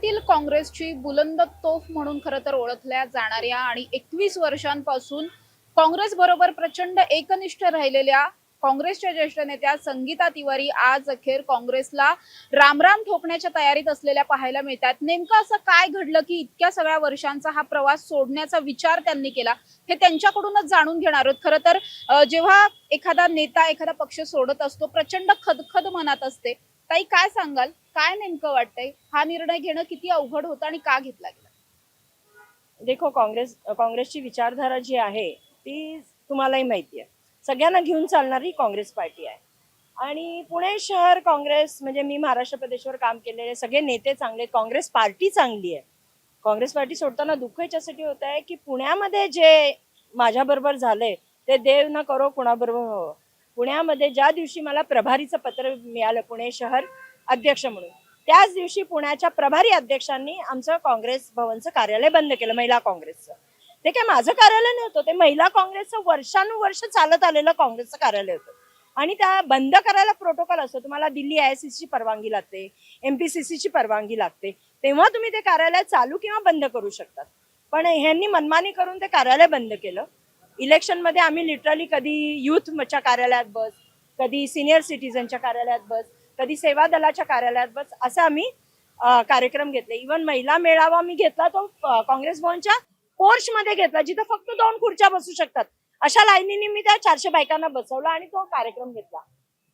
पुण्यातील काँग्रेसची बुलंद तोफ म्हणून खरं तर ओळखल्या जाणाऱ्या आणि एकवीस वर्षांपासून काँग्रेस बरोबर प्रचंड एकनिष्ठ राहिलेल्या काँग्रेसच्या ज्येष्ठ नेत्या संगीता तिवारी आज अखेर काँग्रेसला रामराम ठोकण्याच्या तयारीत असलेल्या पाहायला मिळतात. नेमकं असं काय घडलं की इतक्या सगळ्या वर्षांचा हा प्रवास सोडण्याचा विचार त्यांनी केला हे त्यांच्याकडूनच जाणून घेणार आहोत. खरं तर जेव्हा एखादा नेता एखादा पक्ष सोडत असतो प्रचंड खदखद मनात असते. ताई काय सांगाल? काय नेमकं वाटतंय? हा निर्णय घेणं किती अवघड होतं आणि का घेतला गेला? देखो काँग्रेस काँग्रेसची विचारधारा जी आहे ती तुम्हालाही माहिती आहे. सगळ्यांना घेऊन चालणारी काँग्रेस पार्टी आहे. आणि पुणे शहर काँग्रेस म्हणजे मी महाराष्ट्र प्रदेशवर काम केलेले सगळे नेते चांगले काँग्रेस पार्टी चांगली आहे. काँग्रेस पार्टी सोडताना दुःख याच्यासाठी होत आहे की पुण्यामध्ये जे माझ्याबरोबर झाले ते देव ना करो कुणाबरोबर हो. पुण्यामध्ये ज्या दिवशी मला प्रभारीचं पत्र मिळालं पुणे शहर अध्यक्ष म्हणून त्याच दिवशी पुण्याच्या प्रभारी अध्यक्षांनी आमचं काँग्रेस भवनचं कार्यालय बंद केलं महिला काँग्रेसचं. ते काय माझं कार्यालय नव्हतं ते महिला काँग्रेसचं वर्षानुवर्ष चालत आलेलं काँग्रेसचं कार्यालय होतं. आणि त्या बंद करायला प्रोटोकॉल असतो तुम्हाला दिल्ली आय ची परवानगी लागते एमपीसीसीची परवानगी लागते तेव्हा तुम्ही ते कार्यालय चालू किंवा बंद करू शकतात. पण ह्यांनी मनमानी करून ते कार्यालय बंद केलं. इलेक्शनमध्ये आम्ही लिटरली कधी युथच्या कार्यालयात बस कधी सिनियर सिटीजनच्या कार्यालयात बस कधी सेवा दलाच्या कार्यालयात बस असं आम्ही कार्यक्रम घेतले. इवन महिला मेळावा मी घेतला तो काँग्रेस भवनच्या पोर्च मध्ये घेतला जिथं फक्त दोन खुर्च्या बसू शकतात. अशा लाईनीने मी त्या चारशे बायकांना बसवला आणि तो कार्यक्रम घेतला.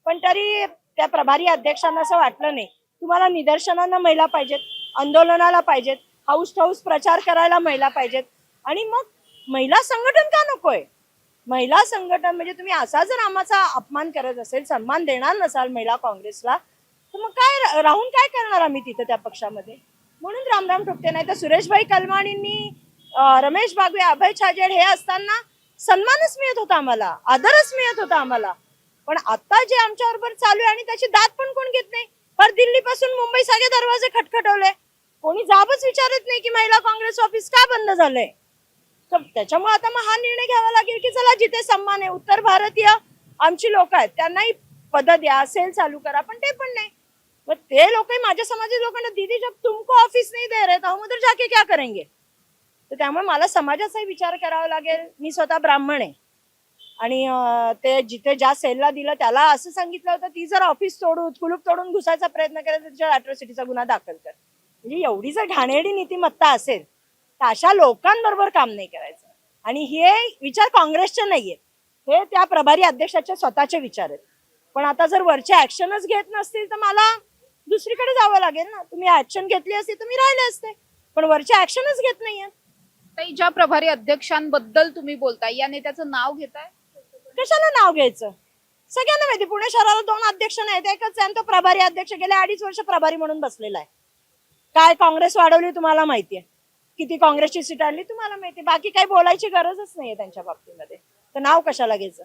पण तरी त्या प्रभारी अध्यक्षांना असं वाटलं नाही. तुम्हाला निदर्शनांना महिला पाहिजेत आंदोलनाला पाहिजेत हाऊस हाऊस प्रचार करायला महिला पाहिजेत. आणि मग महिला संघटन का नकोय? महिला संघटन म्हणजे तुम्ही असा जर आम्हाचा अपमान करत असेल सन्मान देणार नसाल महिला काँग्रेसला तर मग काय राहून काय करणार आम्ही तिथं त्या पक्षामध्ये? म्हणून रामराम ठोकते नाही तर सुरेशभाई कलमाणींनी रमेश बागवे अभय छाजेड हे असताना सन्मानच मिळत होता आम्हाला आदरच मिळत होता आम्हाला. पण आता जे आमच्या बरोबर चालू आहे आणि त्याची दात पण कोण घेत नाही? फार दिल्ली पासून मुंबई सगळे दरवाजे खटखटवले. कोणी जाबच विचारत नाही की महिला काँग्रेस ऑफिस का बंद झालंय? तर त्याच्यामुळे आता मग हा निर्णय घ्यावा लागेल की चला जिथे सन्मान आहे उत्तर भारतीय आमची लोक आहेत त्यांनाही पद द्या सेल चालू करा पण ते पण नाही. मग ते लोक माझ्या समाजातील लोकांना दीदी जब तुमको ऑफिस नाही दे रहे तो हम उधर जाके क्या करेंगे? तर त्यामुळे मला समाजाचाही विचार करावा लागेल. मी स्वतः ब्राह्मण आहे. आणि ते जिथे ज्या सेलला दिलं त्याला असं सांगितलं होतं ती जर ऑफिस तोडून कुलूप तोडून घुसायचा प्रयत्न केला तर तिच्या अॅट्रॉसिटीचा गुन्हा दाखल कर. म्हणजे एवढी जर घाणेरडी नीतिमत्ता असेल तर अशा लोकांबरोबर काम नाही करायचं. आणि हे विचार काँग्रेसचे नाहीयेत हे त्या प्रभारी अध्यक्षाचे स्वतःचे विचार आहेत. पण आता जर वरचे ऍक्शनच घेत नसतील तर मला दुसरीकडे जावं लागेल ना. तुम्ही ऍक्शन घेतली असती तर मी राहिले असते. पण वरचे ऍक्शनच घेत नाहीये. ज्या प्रभारी अध्यक्षांबद्दल तुम्ही बोलताय या नेत्याचं नाव घेताय? कशाला नाव घ्यायचं? सगळ्यांना माहिती पुणे शहराला दोन अध्यक्ष नाहीत. एकच आहे तो प्रभारी अध्यक्ष गेले अडीच वर्ष प्रभारी म्हणून बसलेला आहे. काय काँग्रेस वाढवली तुम्हाला माहितीये किती काँग्रेसची सीट आणली तुम्हाला माहिती? बाकी काही बोलायची गरजच नाहीये त्यांच्या बाबतीमध्ये. तर नाव कशाला घ्यायचं?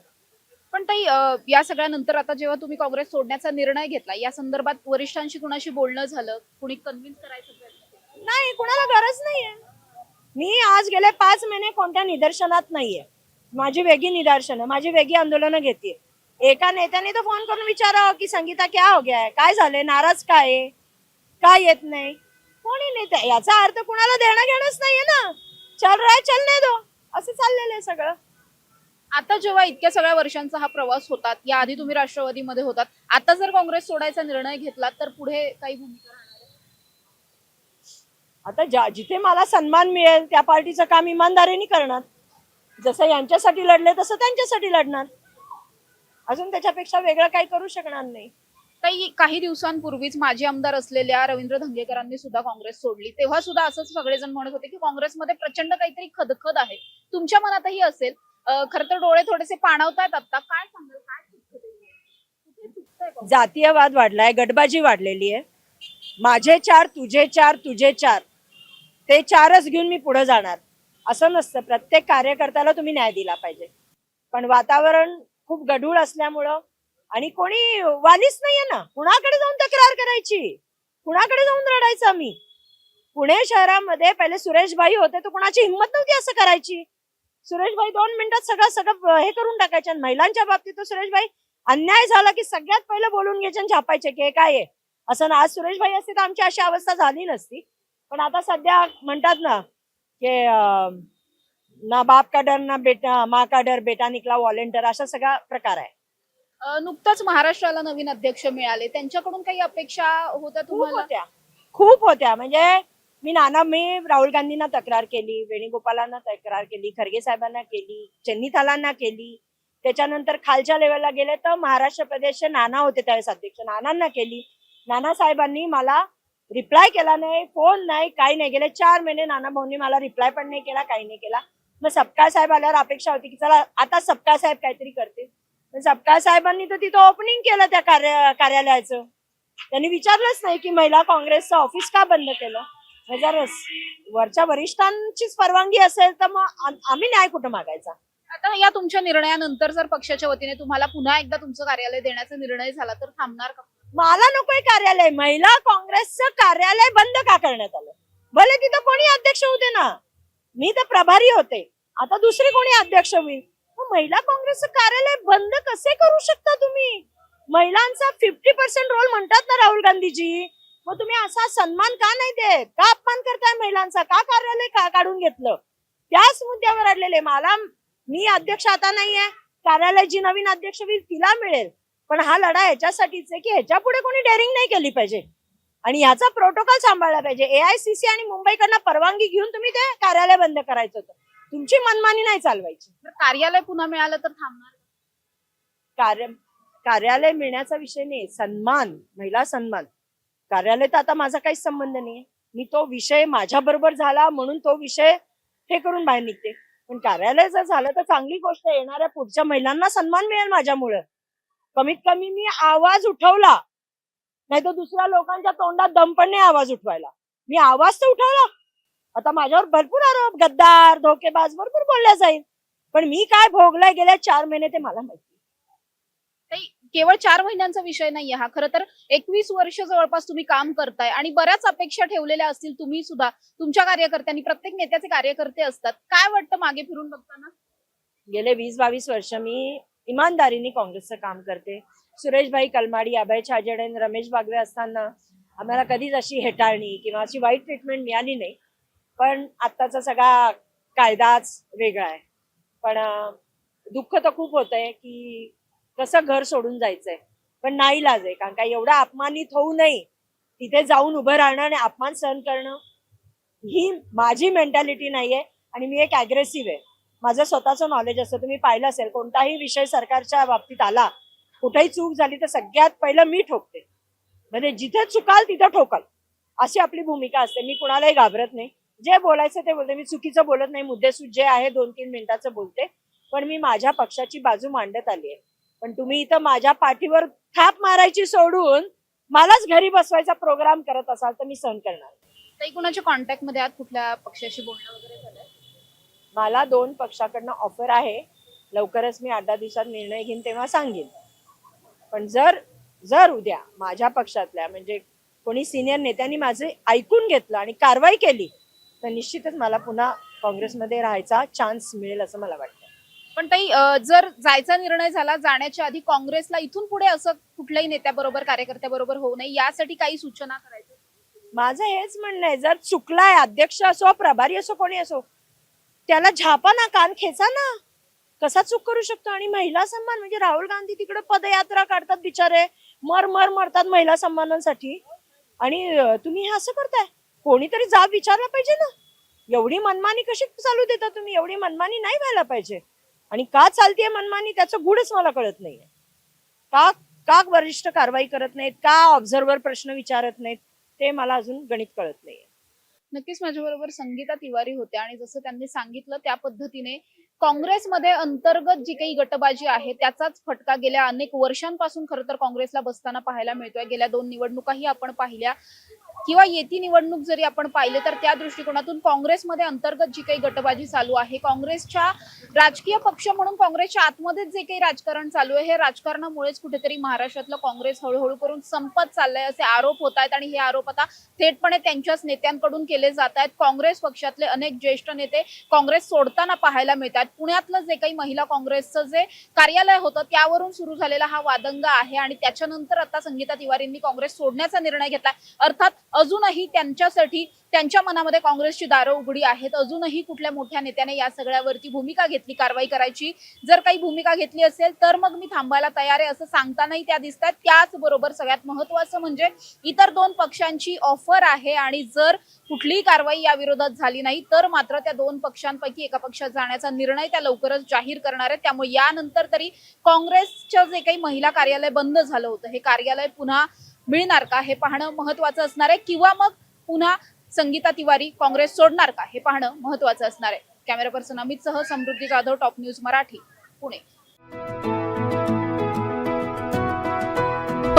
पण ताई या सगळ्यानंतर आता जेव्हा तुम्ही काँग्रेस सोडण्याचा निर्णय घेतला या संदर्भात वरिष्ठांशी कुणाशी बोलणं झालं? कुणी कन्व्हिन्स करायचं? नाही कुणाला गरज नाहीये. मी आज गेले पाच महिने कोणत्या निदर्शनात नाहीये. माझी वेगळी निदर्शनं माझी वेगळी आंदोलनं घेते एका नेत्याने तर फोन करून विचारावं की संगीता क्या हो गया है? काय झालंय? नाराज काय आहे? काय येत नाही? कोणी नेते याचा अर्थ कुणाला देणं घेणंच नाहीये ना. चल राय चल नाही दो असं चाललेलं आहे सगळं. आता जेव्हा इतक्या सगळ्या वर्षांचा हा प्रवास होतात या आधी तुम्ही राष्ट्रवादीमध्ये होतात आता जर काँग्रेस सोडायचा निर्णय घेतला तर पुढे काही भूमिका राहणार आहे? आता ज्या जिथे मला सन्मान मिळेल त्या पार्टीचं काम इमानदारीने करणार. जसं यांच्यासाठी लढले तसं त्यांच्यासाठी लढणार. अजून त्याच्यापेक्षा वेगळं काही करू शकणार नाही. ताई काही दिवसांपूर्वीच माजी आमदार असलेल्या रवींद्र धंगेकरांनी सुद्धा काँग्रेस सोडली. तेव्हा सुद्धा असंच सगळेजण म्हणत होते की काँग्रेसमध्ये प्रचंड काहीतरी खदखद आहे. तुमच्या मनातही असेल. खर तर डोळे थोडेसे पाणावतायत आता काय सांगाल? काय जातीयवाद वाढलाय गटबाजी वाढलेली आहे. माझे चार तुझे चार तुझे चार. ते चारच घेऊन मी पुढे जाणार. असं नसतं. प्रत्येक कार्यकर्त्याला तुम्ही न्याय दिला पाहिजे. पण वातावरण खूप गढूळ असल्यामुळं आणि कोणी वालीच नाहीये ना. कुणाकडे जाऊन तक्रार करायची? कुणाकडे जाऊन रडायचं आम्ही? पुणे शहरामध्ये पहिले सुरेशभाई होते तर कुणाची हिंमत नव्हती असं करायची. सुरेशभाई दोन मिनिटात सगळं सगळं हे करून टाकायच्या. महिलांच्या बाबतीत तर सुरेशभाई अन्याय झाला की सगळ्यात पहिले बोलून घ्यायचे आणि छापायचे की हे काय आहे? असं ना आज सुरेशभाई असते तर आमची अशी अवस्था झाली नसती. पण आता सध्या म्हणतात ना की ना बाप का डर ना बेटा मा का डर बेटा निकला व्हॉलेंटियर असा सगळा प्रकार आहे. नुकताच महाराष्ट्राला नवीन अध्यक्ष मिळाले. त्यांच्याकडून काही अपेक्षा होत्या खूप तुम्हाला? होत्या. खूप होत्या. म्हणजे मी नाना मी राहुल गांधींना तक्रार केली वेणुगोपालांना तक्रार केली खरगे साहेबांना केली चन्नीथालांना केली. त्याच्यानंतर खालच्या लेवलला गेले तर महाराष्ट्र प्रदेशचे नाना होते त्यावेळेस अध्यक्ष. नानांना केली. नाना साहेबांनी मला रिप्लाय केला नाही फोन नाही काही नाही. गेले चार महिने नाना भाऊंनी मला रिप्लाय पण नाही केला काही नाही केला. मग सपकाळ साहेब आल्यावर अपेक्षा होती की चला आता सपकाळ साहेब काहीतरी करतील. सपकाळ साहेबांनी तर तिथं ओपनिंग केलं त्या कार्य कार्यालयाचं. त्यांनी विचारलंच नाही की महिला काँग्रेसचं ऑफिस का बंद केलं? स- वरच्या वरिष्ठांचीच परवानगी असेल तर मग आम- आम्ही न्याय कुठं मागायचा? आता या तुमच्या निर्णयानंतर जर पक्षाच्या वतीने तुम्हाला पुन्हा एकदा तुमचं कार्यालय देण्याचा निर्णय झाला तर थांबणार का? मला नकोय कार्यालय. महिला काँग्रेसचं कार्यालय बंद का करण्यात आलं? भले तिथं कोणी अध्यक्ष होते ना. मी तर प्रभारी होते. आता दुसरी कोणी अध्यक्ष होईल? महिला काँग्रेसचं कार्यालय बंद कसे करू शकता तुम्ही? महिलांचा फिफ्टी पर्सेंट रोल म्हणतात ना राहुल गांधीजी. मग तुम्ही असा सन्मान का नाही देत? का अपमान करताय महिलांचा? का कार्यालय का काढून घेतलं? त्याच मुद्द्यावर अडलेले मला मी अध्यक्ष आता नाहीये. कार्यालय जी नवीन अध्यक्ष होईल तिला मिळेल. पण हा लढा याच्यासाठीच आहे की ह्याच्या पुढे कोणी डेअरिंग नाही केली पाहिजे. आणि याचा प्रोटोकॉल सांभाळला पाहिजे. एआयसीसी आणि मुंबईकडनं परवानगी घेऊन तुम्ही ते कार्यालय बंद करायचं होतं. तुमची मनमानी नाही चालवायची. जर कार्यालय पुन्हा मिळालं तर थांबणार. कार्य कार्यालय मिळण्याचा विषय नाही सन्मान महिला सन्मान. कार्यालय तर आता माझा काहीच संबंध नाही मी तो विषय माझ्या बरोबर झाला म्हणून तो विषय हे करून बाहेर निघते. पण कार्यालय जर झालं तर चांगली गोष्ट. येणाऱ्या पुढच्या महिलांना सन्मान मिळेल माझ्यामुळे. कमीत कमी मी आवाज उठवला. नाही तर दुसऱ्या लोकांच्या तोंडात दम पण नाही आवाज उठवायला. मी आवाज तर उठवला. आता माझ्यावर भरपूर आरोप गद्दार धोकेबाज भरपूर बोलल्या जाईल. पण मी काय भोगलाय गेल्या चार महिने ते मला माहिती काही केवळ चार महिन्यांचा विषय नाहीये हा. खरं तर एकवीस वर्ष जवळपास तुम्ही काम करताय आणि बऱ्याच अपेक्षा ठेवलेल्या असतील तुम्ही सुद्धा. तुमच्या कार्यकर्त्यांनी प्रत्येक नेत्याचे कार्यकर्ते असतात. काय वाटतं मागे फिरून बघताना? गेले वीस बावीस वर्ष मी इमानदारीने काँग्रेसचं काम करते. सुरेशभाई कलमाडी अभय छाजेडे रमेश बागवे असताना आम्हाला कधीच अशी हेटाळणी किंवा अशी वाईट ट्रीटमेंट मिळाली नाही. पण आत्ताचा सगळा कायदाच वेगळा आहे. पण दुःख तर खूप होत आहे की कसं घर सोडून जायचंय. पण नाही लाज आहे कारण का एवढा अपमानित होऊ नये. तिथे जाऊन उभं राहणं आणि अपमान सहन करणं ही माझी मेंटॅलिटी नाहीये आणि मी एक अग्रेसिव्ह आहे. माझं स्वतःचं नॉलेज असतं तुम्ही पाहिलं असेल कोणताही विषय सरकारच्या बाबतीत आला कुठेही चूक झाली तर सगळ्यात पहिलं मी ठोकते. म्हणजे जिथे चुकाल तिथं ठोकाल. अशी आपली भूमिका असते. मी कुणालाही घाबरत नाही. जे बोलायचं ते बोलते. मी चुकीचं बोलत नाही. मुद्देसूद जे आहे दोन तीन मिनिटाचं बोलते. पण मी माझ्या पक्षाची बाजू मांडत आली आहे. पण तुम्ही इथं माझ्या पाठीवर थाप मारायची सोडून मलाच घरी बसवायचा प्रोग्राम करत असाल तर मी सहन करणार काही कुणाच्या कॉन्टॅक्टमध्ये आहात? कुठल्या पक्षाशी बोलणं वगैरे झालंय? मला दोन पक्षाकडनं ऑफर आहे. लवकरच मी आठ दहा दिवसात निर्णय घेईन तेव्हा सांगेन. पण जर जर उद्या माझ्या पक्षातल्या म्हणजे कोणी सिनियर नेत्यांनी माझे ऐकून घेतलं आणि कारवाई केली तर निश्चितच मला पुन्हा काँग्रेसमध्ये राहायचा चान्स मिळेल असं मला वाटतं. पण ताई जर जायचा निर्णय झाला जाण्याच्या आधी काँग्रेसला इथून पुढे असं कुठल्याही नेत्याबरोबर कार्यकर्त्याबरोबर होऊ नये यासाठी काही सूचना करायच्या माझं हेच म्हणणं आहे जर चुकलाय अध्यक्ष असो प्रभारी असो कोणी असो त्याला झापा ना कान खेचा ना. कसा चूक करू शकतो? आणि महिला सन्मान म्हणजे राहुल गांधी तिकडे पदयात्रा काढतात बिचारे मर मर मरतात महिला सन्मानासाठी. आणि तुम्ही हे असं करताय? कोणीतरी जाब विचारला पाहिजे ना? एवढी मनमानी कशी चालू देता तुम्ही? एवढी मनमानी नाही व्हायला पाहिजे. आणि का चालतीये मनमानी त्याचं गुढच मला कळत नाहीये. का का वरिष्ठ कारवाई करत नाहीत? का ऑब्झर्वर प्रश्न विचारत नाहीत? ते मला अजून गणित कळत नाहीये. नक्कीच माझ्याबरोबर संगीता तिवारी होत्या आणि जसं त्यांनी सांगितलं त्या पद्धतीने काँग्रेसमध्ये अंतर्गत जी काही गटबाजी आहे त्याचाच फटका गेल्या अनेक वर्षांपासून खरं तर काँग्रेसला बसताना पाहायला मिळतोय. गेल्या दोन निवडणुकाही आपण पाहिल्या. किंवा येती निवडणूक जरी आपण पाहिले तर त्या दृष्टिकोनातून काँग्रेसमध्ये अंतर्गत जी काही गटबाजी चालू आहे काँग्रेसच्या राजकीय पक्ष म्हणून काँग्रेसच्या आतमध्येच जे काही राजकारण चालू आहे हे राजकारणामुळेच कुठेतरी महाराष्ट्रातलं काँग्रेस हळूहळू करून संपत चाललंय असे आरोप होत आहेत आणि हे आरोप आता थेटपणे त्यांच्याच नेत्यांकडून केले जात आहेत. काँग्रेस पक्षातले अनेक ज्येष्ठ नेते काँग्रेस सोडताना पाहायला मिळतात. पुण्यातलं जे काही महिला काँग्रेसचं जे कार्यालय होतं त्यावरून सुरू झालेला हा वादंग आहे आणि त्याच्यानंतर आता संगीता तिवारींनी काँग्रेस सोडण्याचा निर्णय घेतला. अर्थात अजूनही त्यांच्यासाठी त्यांच्या मनामध्ये काँग्रेसची दारं उघडी आहेत. अजूनही कुठल्या मोठ्या नेत्याने या सगळ्यावरती भूमिका घेतली कारवाई करायची? जर काही भूमिका घेतली असेल तर मग मी थांबायला तयार आहे असं सांगतानाही त्या दिसतात. त्याचबरोबर सगळ्यात महत्वाचं म्हणजे इतर दोन पक्षांची ऑफर आहे आणि जर कुठलीही कारवाई या विरोधात झाली नाही तर मात्र त्या दोन पक्षांपैकी एका पक्षात जाण्याचा निर्णय त्या लवकरच जाहीर करणार आहेत. त्यामुळे यानंतर तरी काँग्रेसचं जे काही महिला कार्यालय बंद झालं होतं हे कार्यालय पुन्हा मिळणार का? हे पाहणं महत्वाचं असणार आहे. किंवा मग पुन्हा संगीता तिवारी काँग्रेस सोडणार का? हे पाहणं महत्वाचं असणार आहे. कॅमेरा पर्सन अमित सह समृद्धी जाधव टॉप न्यूज मराठी पुणे.